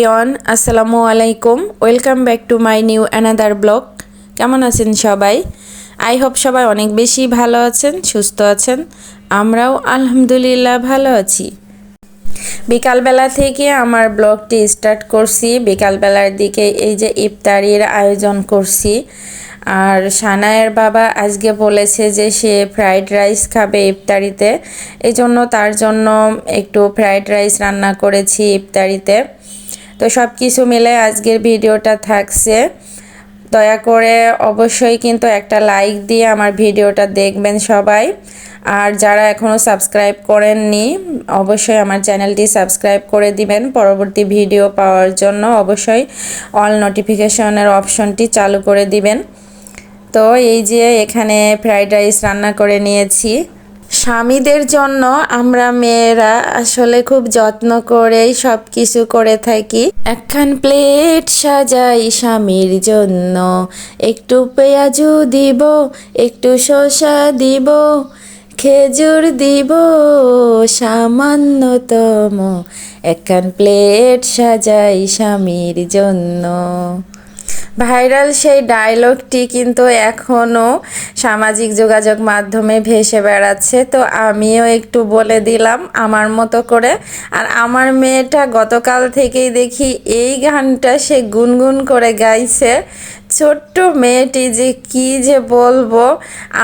Everyone আসসালামু আলাইকুম। Welcome back to my new another blog কেমন আছেন সবাই? আই হোপ সবাই অনেক বেশি ভালো আছেন, সুস্থ আছেন। আমরাও আলহামদুলিল্লাহ ভালো আছি। বিকালবেলা থেকে আমার ব্লগটি স্টার্ট করছি। বিকালবেলার দিকে এই যে ইফতারির আয়োজন করছি। আর সানায়ের বাবা আজকে বলেছে যে সে ফ্রাইড রাইস খাবে ইফতারিতে। এই জন্য তার জন্য একটু ফ্রাইড রাইস রান্না করেছি ইফতারিতে। তো সব কিছু মিলে আজকের ভিডিওটা থাকছে। দয়া করে অবশ্যই কিন্তু একটা লাইক দিয়ে আমার ভিডিওটা দেখবেন সবাই। আর যারা এখনও সাবস্ক্রাইব করেননি, অবশ্যই আমার চ্যানেলটি সাবস্ক্রাইব করে দিবেন পরবর্তী ভিডিও পাওয়ার জন্য। অবশ্যই অল নোটিফিকেশনের অপশনটি চালু করে দিবেন। তো এই যে এখানে ফ্রাইড রাইস রান্না করে নিয়েছি। স্বামীদের জন্য আমরা মেয়েরা আসলে খুব যত্ন করেই সব কিছু করে থাকি। একখান প্লেট সাজাই স্বামীর জন্য। একটু পেঁয়াজু দিব, একটু শসা দিব, খেজুর দিব, সামান্যতম। একখান প্লেট সাজাই স্বামীর জন্য। ভাইরাল সেই ডায়লগটি কিন্তু এখনও সামাজিক যোগাযোগ মাধ্যমে ভেসে বেড়াচ্ছে। তো আমিও একটু বলে দিলাম আমার মতো করে। আর আমার মেয়েটা গতকাল থেকেই দেখি এই গানটা সে গুনগুন করে গাইছে। ছোট্ট মেয়েটি যে কি যে বলব,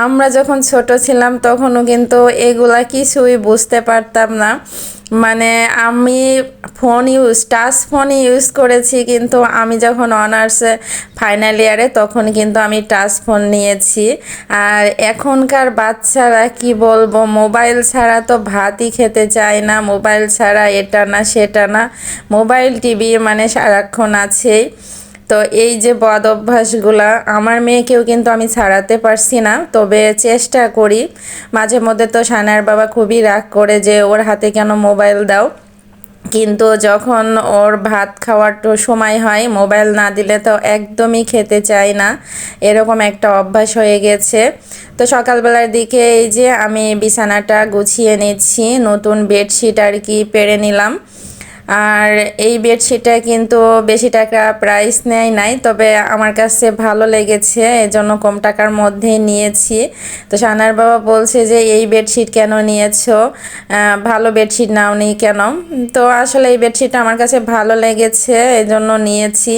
আমরা যখন ছোট ছিলাম তখনও কিন্তু এগুলা কিছুই বুঝতে পারতাম না। মানে আমি phone use touch phone use করেছি, কিন্তু আমি যখন অনার্সে ফাইনাল ইয়ারে তখন কিন্তু আমি টাচ ফোন নিয়েছি। আর এখনকার বাচ্চারা কি বলব মোবাইল ছাড়া তো ভাতই খেতে চায় না মোবাইল ছাড়া এটা না, সেটা না। মোবাইল টিভি মানে সারাক্ষণ আছেই। তো এই যে বদ অভ্যাসগুলা, আমার মেয়েকেও কিন্তু আমি ছাড়াতে পারছি না। তবে চেষ্টা করি। মাঝে মধ্যে তো সানার বাবা খুবই রাগ করে যে, ওর হাতে কেন মোবাইল দাও? কিন্তু যখন ওর ভাত খাওয়ার তো সময় হয়, মোবাইল না দিলে তো একদমই খেতে চায় না। এরকম একটা অভ্যাস হয়ে গেছে। তো সকালবেলার দিকে এই যে আমি বিছানাটা গুছিয়ে নিচ্ছি, নতুন বেডশিট আর কি পেরে নিলাম। আর এই বেডশিটটা কিন্তু বেশি টাকা প্রাইস নেয় নাই, তবে আমার কাছে ভালো লেগেছে, এজন্য কম টাকার মধ্যে নিয়েছি। তো সানার বাবা বলছে যে, এই বেডশিট কেন নিয়েছো? ভালো বেডশিট নাও নি কেন? তো আসলে এই বেডশিটটা আমার কাছে ভালো লেগেছে, এজন্য নিয়েছি।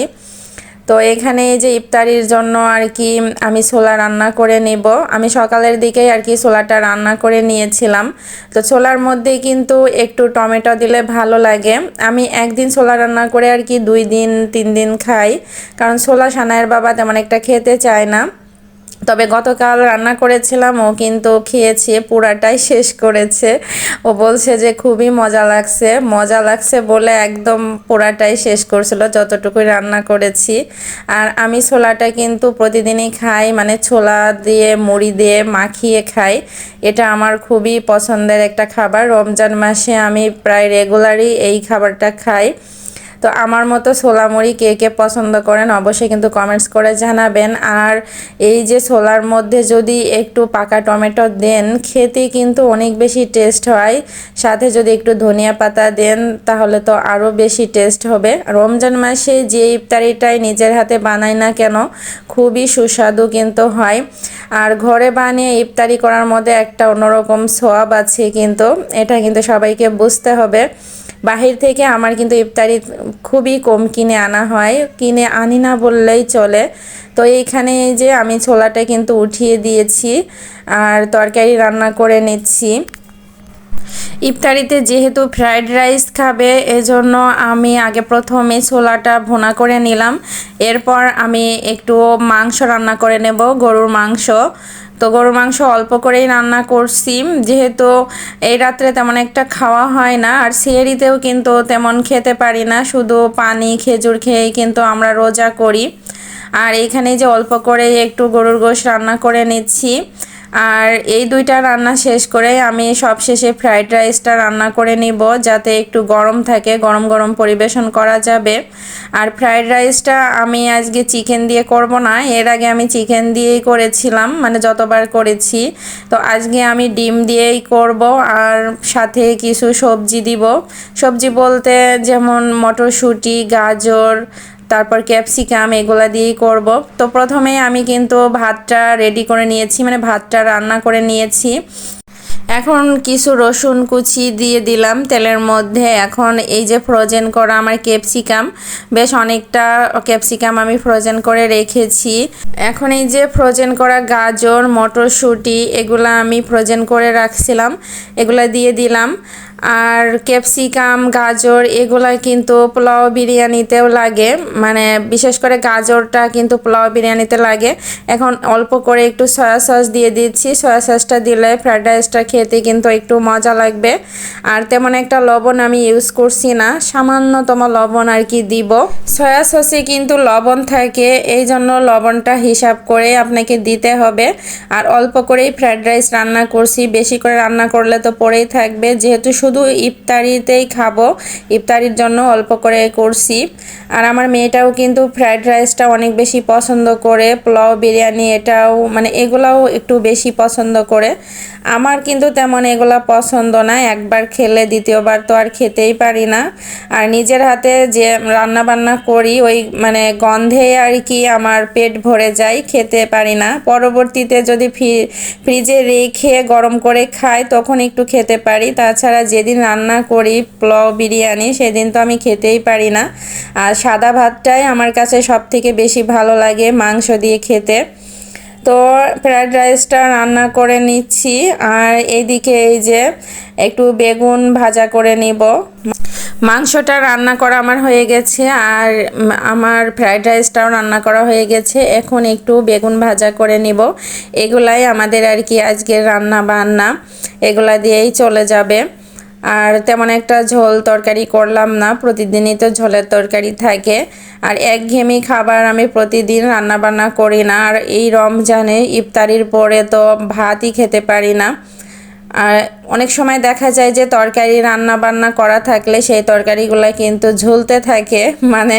তো এখানে যে ইফতারির জন্য আর কি আমি ছোলা রান্না করে নেব। আমি সকালের দিকেই আর কি ছোলাটা রান্না করে নিয়েছিলাম। তো ছোলার মধ্যে কিন্তু একটু টমেটো দিলে ভালো লাগে। আমি একদিন ছোলা রান্না করে আর কি দুই দিন, তিন দিন খাই। কারণ ছোলা সানায়ের বাবা তেমন একটা খেতে চায় না। তবে গতকাল রান্না করেছিলাম, ও কিন্তু খেয়েছে, পুরাটাই শেষ করেছে। ও বলছে যে খুবই মজা লাগছে মজা লাগছে বলে একদম পুরাটাই শেষ করছিল, যতটুকুই রান্না করেছি। আর আমি ছোলাটা কিন্তু প্রতিদিনই খাই মানে ছোলা দিয়ে, মুড়ি দিয়ে মাখিয়ে খাই। এটা আমার খুবই পছন্দের একটা খাবার। রমজান মাসে আমি প্রায় রেগুলারই এই খাবারটা খাই। তো আমার মতো ছোলামুড়ি কে কে পছন্দ করেন অবশ্যই কিন্তু কমেন্টস করে জানাবেন। আর এই যে ছোলার মধ্যে যদি একটু পাকা টমেটো দেন, খেতে কিন্তু অনেক বেশি টেস্ট হয়। সাথে যদি একটু ধনিয়া পাতা দেন, তাহলে তো আরও বেশি টেস্ট হবে। রমজান মাসে যে ইফতারিটাই নিজের হাতে বানাই না কেন, খুবই সুস্বাদু কিন্তু হয়। আর ঘরে বানিয়ে ইফতারি করার মধ্যে একটা অন্যরকম সোয়াব আছে কিন্তু, এটা কিন্তু সবাইকে বুঝতে হবে। বাহির থেকে আমার কিন্তু ইফতারি খুবই কম কিনে আনা হয়। কিনে আনি না বললেই চলে। তো এইখানে যে আমি ছোলাটা কিন্তু উঠিয়ে দিয়েছি আর তরকারি রান্না করে নিচ্ছি। ইফতারিতে যেহেতু ফ্রাইড রাইস খাবে, এজন্য আমি আগে প্রথমে ছোলাটা ভুনা করে নিলাম। এরপর আমি একটু মাংস রান্না করে নেব, গরুর মাংস। তো গরুর মাংস অল্প করেই রান্না করছি। যেহেতু এই রাত্রে তেমন একটা খাওয়া হয় না, আর সিয়ারিতেও কিন্তু তেমন খেতে পারি না, শুধু পানি, খেজুর খেয়েই কিন্তু আমরা রোজা করি। আর এখানে যে অল্প করে একটু গরুর গোশ রান্না করে নিচ্ছি। আর এই দুইটা রান্না শেষ করে আমি সব শেষে ফ্রাইড রাইসটা রান্না করে নিব, যাতে একটু গরম থাকে, গরম গরম পরিবেশন করা যাবে। আর ফ্রাইড রাইসটা আমি আজকে চিকেন দিয়ে করব না, এর আগে আমি চিকেন দিয়েই করেছিলাম মানে যতবার করেছি। তো আজকে আমি ডিম দিয়েই করব, আর সাথে কিছু সবজি দিব। সবজি বলতে যেমন মটরশুঁটি, গাজর তারপর ক্যাপসিকাম এগুলা দিয়েই করব। তো প্রথমে আমি কিন্তু ভাতটা রেডি করে নিয়েছি মানে ভাতটা রান্না করে নিয়েছি। এখন কিছু রসুন কুচি দিয়ে দিলাম তেলের মধ্যে। এখন এই যে ফ্রোজেন করা আমার ক্যাপসিকাম, বেশ অনেকটা ক্যাপসিকাম আমি ফ্রোজেন করে রেখেছি। এখন এই যে ফ্রোজেন করা গাজর, মটরশুঁটি, এগুলা আমি ফ্রোজেন করে রাখছিলাম, এগুলা দিয়ে দিলাম। আর ক্যাপসিকাম, গাজর, এগুলা কিন্তু পোলাও বিরিয়ানিতেও লাগে। মানে বিশেষ করে গাজরটা কিন্তু পোলাও বিরিয়ানিতে লাগে। এখন অল্প করে একটু সয়া সস দিয়ে দিচ্ছি। সয়া সসটা দিলে ফ্রায়েড রাইসটা খেতে কিন্তু একটু মজা লাগবে। আর তেমন একটা লবণ আমি ইউজ করছি না। সামান্যতম লবণ আর কি দিব। সয়া সসে কিন্তু লবণ থাকে, এই জন্য লবণটা হিসাব করে আপনাকে দিতে হবে। আর অল্প করেই ফ্রায়েড রাইস রান্না করছি। বেশি করে রান্না করলে তো পড়েই থাকবে। যেহেতু শুধু ইফতারিতেই খাব। ইফতারির জন্য অল্প করে করছি। আর আমার মেয়েটাও কিন্তু ফ্রাইড রাইসটা অনেক বেশি পছন্দ করে। পোলাও, বিরিয়ানি এটাও মানে এগুলাও একটু বেশি পছন্দ করে। আমার কিন্তু তেমন এগুলা পছন্দ না। একবার খেলে দ্বিতীয়বার তো আর খেতেই পারি না। আর নিজের হাতে যে রান্না বান্না করি, ওই মানে গন্ধে আর কি আমার পেট ভরে যায়, খেতে পারি না। পরবর্তীতে যদি ফ্রিজে রেখে গরম করে খাই, তখন একটু খেতে পারি। তাছাড়া যেদিন রান্না করি, পোলাও, বিরিয়ানি, সেদিন তো আমি খেতেই পারি না। আর সাদা ভাতটাই আমার কাছে সব থেকে বেশি ভালো লাগে মাংস দিয়ে খেতে। তো ফ্রায়েড রাইসটা রান্না করে নিচ্ছি। আর এইদিকে এই যে একটু বেগুন ভাজা করে নিব। মাংসটা রান্না করা আমার হয়ে গেছে। আর আমার ফ্রায়েড রাইসটাও রান্না করা হয়ে গেছে। এখন একটু বেগুন ভাজা করে নিব। এগুলাই আমাদের আর কি আজকের রান্না বান্না এগুলা দিয়েই চলে যাবে। আর তেমন একটা ঝোল তরকারি করলাম না, প্রতিদিনই তো ঝোলের তরকারি থাকে। আর একঘেয়েমি খাবার আমি প্রতিদিন রান্নাবান্না করি না, আর এই রমজানে ইফতারির পরে তো ভাতই খেতে পারি না। আর অনেক সময় দেখা যায় যে তরকারি রান্না বান্না করা থাকলে সেই তরকারিগুলো কিন্তু ঝুলতে থাকে। মানে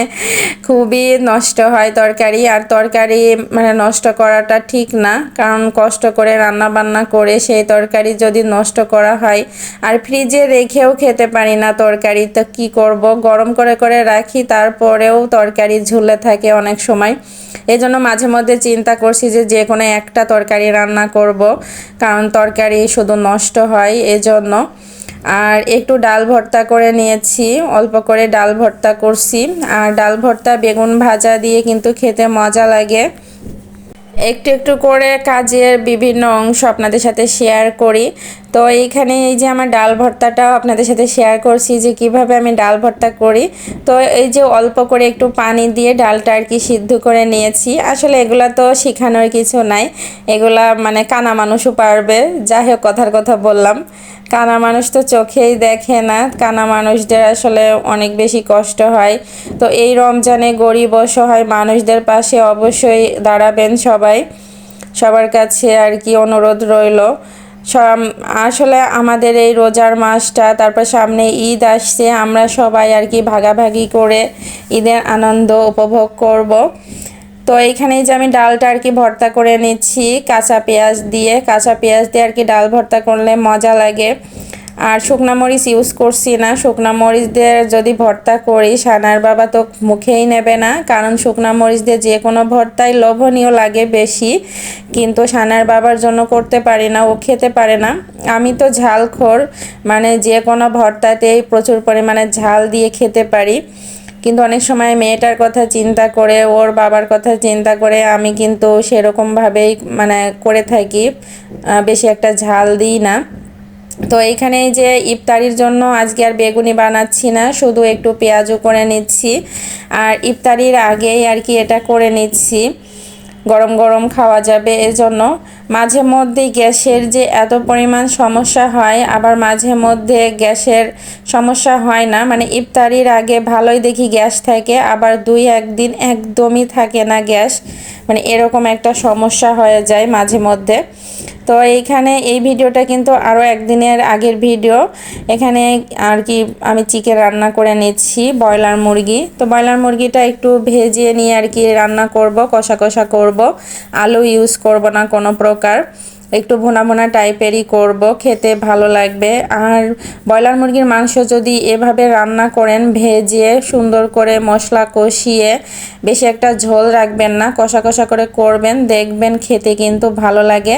খুবই নষ্ট হয় তরকারি। আর তরকারি মানে নষ্ট করাটা ঠিক না। কারণ কষ্ট করে রান্না বান্না করে সেই তরকারি যদি নষ্ট করা হয়, আর ফ্রিজে রেখেও খেতে পারি না তরকারি, তো কী করব? গরম করে করে রাখি, তারপরেও তরকারি ঝুলে থাকে অনেক সময়। এই জন্য মাঝে মধ্যে চিন্তা করছি যে যে কোনো একটা তরকারি রান্না করব। কারণ তরকারি শুধু নষ্ট হয় এজন্য। আর একটু ডাল ভর্তা করে নিয়েছি, অল্প করে ডাল ভর্তা করছি। আর ডাল ভর্তা, বেগুন ভাজা দিয়ে কিন্তু খেতে মজা লাগে। একটু একটু করে কাজের বিভিন্ন অংশ আপনাদের সাথে শেয়ার করি। তো এইখানে এই যে আমার ডাল ভর্তাটাও আপনাদের সাথে শেয়ার করছি যে কীভাবে আমি ডাল ভর্তা করি। তো এই যে অল্প করে একটু পানি দিয়ে ডালটা আর কি সিদ্ধ করে নিয়েছি। আসলে এগুলা তো শেখানোর কিছু নাই। এগুলা মানে কানা মানুষও পারবে। যাই হোক, কথার কথা বললাম। কানা মানুষ তো চোখেই দেখে না। কানা মানুষদের আসলে অনেক বেশি কষ্ট হয়। তো এই রমজানে গরিব অসহায় মানুষদের পাশে অবশ্যই দাঁড়াবেন সবাই। সবার কাছে আর কি অনুরোধ রইল। আসলে আমাদের এই রোজার মাসটা, তারপর সামনে ঈদ আসছে, আমরা সবাই আর কি ভাগাভাগি করে ঈদের আনন্দ উপভোগ করব। তো এইখানেই যে আমি ডালটা আর কি ভর্তা করে নিচ্ছি, কাঁচা পেঁয়াজ দিয়ে, কাঁচা পেঁয়াজ দিয়ে আর কি ডাল ভর্তা করলে মজা লাগে। আর শুকনা মরিচ ইউজ করছি না। শুকনা মরিচ দিয়ে যদি ভর্তা করি, সানার বাবা তো মুখেই নেবে না। কারণ শুকনা মরিচ দিয়ে যে কোনো ভর্তাই লোভনীয় লাগে বেশি। কিন্তু সানার বাবার জন্য করতে পারি না, ও খেতে পারে না। আমি তো ঝাল খোর মানে যে কোনো ভর্তাতেই প্রচুর পরিমাণে ঝাল দিয়ে খেতে পারি। কিন্তু অনেক সময় মেয়েটার কথা চিন্তা করে, ওর বাবার কথা চিন্তা করে আমি কিন্তু সেরকমভাবেই মানে করে থাকি। বেশি একটা ঝাল দিই না। তো এইখানে যে ইফতারির জন্য আজকে আর বেগুনি বানাচ্ছি না, শুধু একটু পেঁয়াজও করে নিচ্ছি। আর ইফতারির আগেই আর কি এটা করে নিচ্ছি। গরম গরম খাওয়া যাবে এজন্য। মাঝে মধ্যে গ্যাসের যে এত পরিমাণ সমস্যা হয়, আবার মাঝে মধ্যে গ্যাসের সমস্যা হয় না। মানে ইফতারির আগে ভালোই দেখি গ্যাস থাকে, আবার দুই একদিন একদমই থাকে না গ্যাস। মানে এরকম একটা সমস্যা হয়ে যায় মাঝে মধ্যে। তো এইখানে এই ভিডিওটা কিন্তু আরও একদিনের আগের ভিডিও। এখানে আর কি আমি চিকেন রান্না করে নিচ্ছি, ব্রয়লার মুরগি। তো ব্রয়লার মুরগিটা একটু ভেজে নিয়ে আর কি রান্না করব, কষা কষা করব। আলু ইউজ করব না কোনো প্রকার। একটু ভোনা ভোনা টাইপেরই করব, খেতে ভালো লাগবে। আর ব্রয়লার মুরগির মাংস যদি এভাবে রান্না করেন, ভেজে সুন্দর করে মশলা কষিয়ে বেশি একটা ঝোল রাখবেন না, কষা কষা করে করবেন, দেখবেন খেতে কিন্তু ভালো লাগে।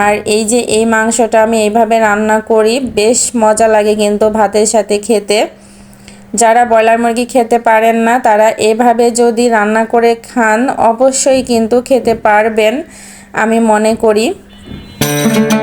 আর এই যে এই মাংসটা আমি এইভাবে রান্না করি, বেশ মজা লাগে কিন্তু ভাতের সাথে খেতে। যারা ব্রয়লার মুরগি খেতে পারেন না, তারা এভাবে যদি রান্না করে খান, অবশ্যই কিন্তু খেতে পারবেন, আমি মনে করি। আমি কিন্তু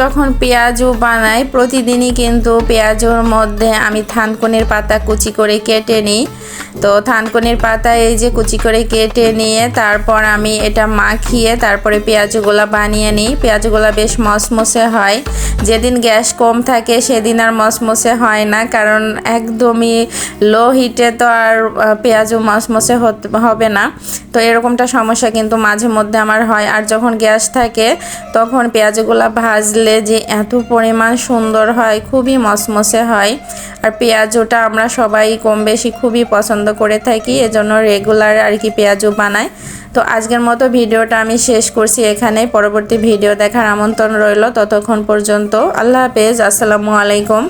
যখন পেঁয়াজু বানাই, প্রতিদিনই কিন্তু পেঁয়াজুর মধ্যে আমি থানকুনির পাতা কুচি করে কেটে নিই। তো থানকুনির পাতা এই যে কুচি করে কেটে নিয়ে তারপর আমি এটা মাখিয়ে তারপরে পেঁয়াজগুলো বানিয়ে নিই। পেঁয়াজগুলো বেশ মসমসে হয়। যেদিন গ্যাস কম থাকে সেদিন আর মসমসে হয় না, কারণ একদমই লো হিটে তো আর পেঁয়াজও মসমসে হবে না। তো এরকমটা সমস্যা কিন্তু মাঝে মধ্যে আমার হয়। আর যখন গ্যাস থাকে, তখন পেঁয়াজগুলো ভাজলে যে এত পরিমাণ সুন্দর হয়, খুবই মসমসে হয়। আর পেঁয়াজটা আমরা সবাই কম বেশি খুবই পছন্দ করে থাকি, এজন্য রেগুলার আর কি পেঁয়াজো বানাই। তো আজকের মতো ভিডিওটা আমি শেষ করছি এখানে পরবর্তী ভিডিও দেখার আমন্ত্রণ রইল ততক্ষণ পর্যন্ত। আল্লাহ হাফেজ, আসসালামু আলাইকুম।